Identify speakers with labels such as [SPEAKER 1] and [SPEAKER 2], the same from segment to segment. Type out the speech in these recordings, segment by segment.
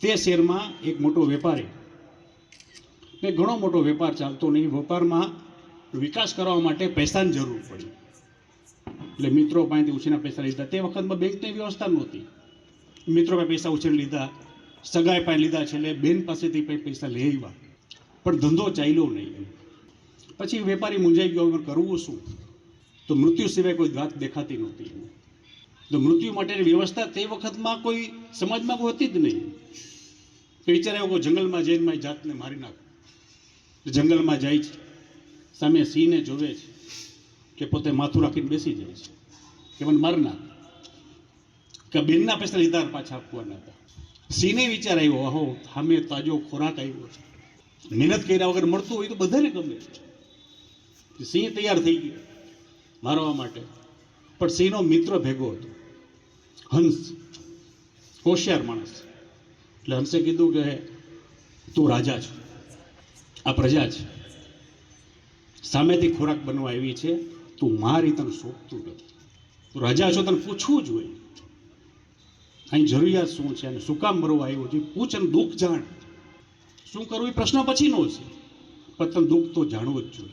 [SPEAKER 1] તે શહેરમાં એક મોટો વેપારી ને ઘણો મોટો વેપાર ચાલતો નહીં. વેપારમાં વિકાસ કરવા માટે પૈસાની જરૂર પડી. એટલે મિત્રો પાસેથી ઉછીના પૈસા લીધા. તે વખતમાં બેંકની વ્યવસ્થા નહોતી. મિત્રો પાસે પૈસા ઉછીને લીધા. સગાઈ પાસે લીધા છેલ્લે. બેન પાસેથી પૈસા આવ્યા. પણ ધંધો ચાલ્યો નહીં પછી વેપારી મૂંઝાઈ ગયો. કરવું શું? તો મૃત્યુ સિવાય કોઈ વાત દેખાતી નહોતી. તો મૃત્યુ માટેની વ્યવસ્થા તે વખતમાં કોઈ સમાજમાં કોઈ હતી જ નહીં. તો વિચારે એવો જંગલમાં જઈને મારી જાતને મારી નાખ. જંગલમાં જાય છે. સામે સિંહને જોવે છે કે પોતે માથું રાખીને બેસી જાય છે. કે મને માર નાખ. કે બેનના પૈસા લીધા પાછા આપવાના હતા. સિંહને વિચાર આવ્યો અહો સામે તાજો ખોરાક આવ્યો છે. મહેનત કર્યા વગર મળતું હોય તો બધાને ગમે. સિંહ તૈયાર થઈ ગયો મારવા માટે. પણ સિંહનો મિત્ર ભેગો હતો. હંસ, હોશિયાર માણસ. એટલે હંસે કીધું કે તું રાજા છો. આ પ્રજા છે. સામેથી ખોરાક બનવા આવી છે. તું મારી તને શોધતું નથી. તું રાજા છો તને પૂછવું જોઈએ અહીં જરૂરિયાત શું છે અને શું કામ મરવા આવ્યો છે? પૂછ અને દુઃખ જાણ. શું કરવું એ પ્રશ્ન પછીનો છે. પણ તને દુઃખ તો જાણવું જ જોઈએ.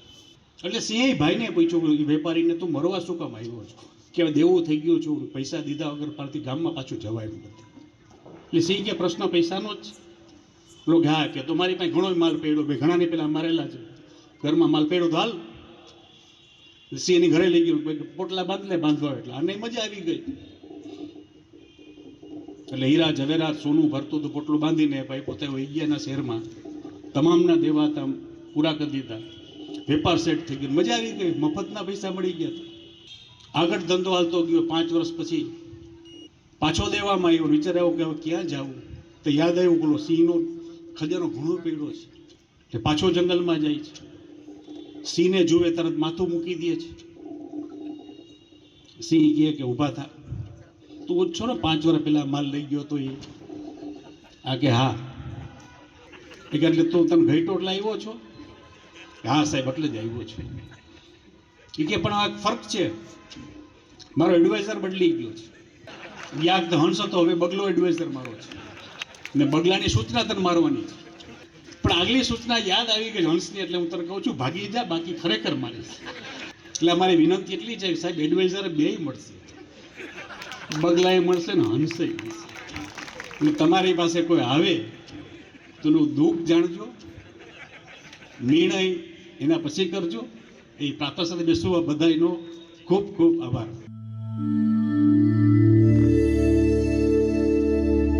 [SPEAKER 1] એટલે સિંહે ભાઈને પૂછ્યું વેપારીને તું મરવા શું કામ આવ્યો છો? કે દેવું થઈ ગયું છું, પૈસા દીધા વગર પારથી ગામમાં પાછું જવાય નથી. એટલે સિંહ કે પ્રશ્ન પૈસાનો જ છે. પેલો કે હા કે તો મારી પાસે ઘણો માલ પડ્યો ભાઈ ઘણાને પેલા મારેલા છે. ઘરમાં માલ પડ્યો તો હાલ. એટલે સિંહ એની ઘરે લઈ ગયો પોટલા બાંધલે, બાંધવા એટલે. અને મજા આવી ગઈ. એટલે હીરા, ઝવેરાત, સોનું ભરતું હતું પોટલું બાંધીને ભાઈ પોતે વૈગ્યાના શહેરમાં તમામના દેવા તમ પૂરા કરી દીધા. વેપાર સેટ થઈ ગયો. મજા આવી ગઈ. મફતના પૈસા મળી ગયા. હતા આગળ ધંધો હાલતો ગયો પાંચ વર્ષ પછી. પાછો દેવામાં આવ્યો, વિચાર આવ્યો કે હવે ક્યાં જવું? તો યાદ આવ્યું બોલો સિંહનો ખજાનો ઘણો પીડ્યો છે. એટલે પાછો જંગલમાં જાય છે. સિંહને જુએ તરત માથું મૂકી દે છે. સિંહ કહે કે ઊભા થા. તું ઓછો ને પાંચ વર્ષ પહેલાં માલ લઈ ગયો તો એ. આ કે હા. એટલે તું તને ઘઈટો એટલે આવ્યો છો? હા સાહેબ, એટલે જ આવ્યો છું. એ કે, પણ આ ફરક છે. મારો એડવાઇઝર બદલી ગયો છે. યાદ હંસ હતો હવે બગલો એડવાઇઝર મારો છે. ને બગલાની સૂચના તને મારવાની છે. પણ આગલી સૂચના યાદ આવી ગઈ હંસની, એટલે હું તને કહું છું, ભાગી જા, બાકી ખરેખર મારીશ. એટલે અમારી વિનંતી એટલી છે સાહેબ એડવાઇઝર બેય મળશે. બગલાએ મળશે ને હંસે મળશે. તમારી પાસે કોઈ આવે, તો દુઃખ જાણજો, નિર્ણય એના પછી કરજો. એ પ્રાર્થના સાથે બેસવા બધાનો ખૂબ ખૂબ આભાર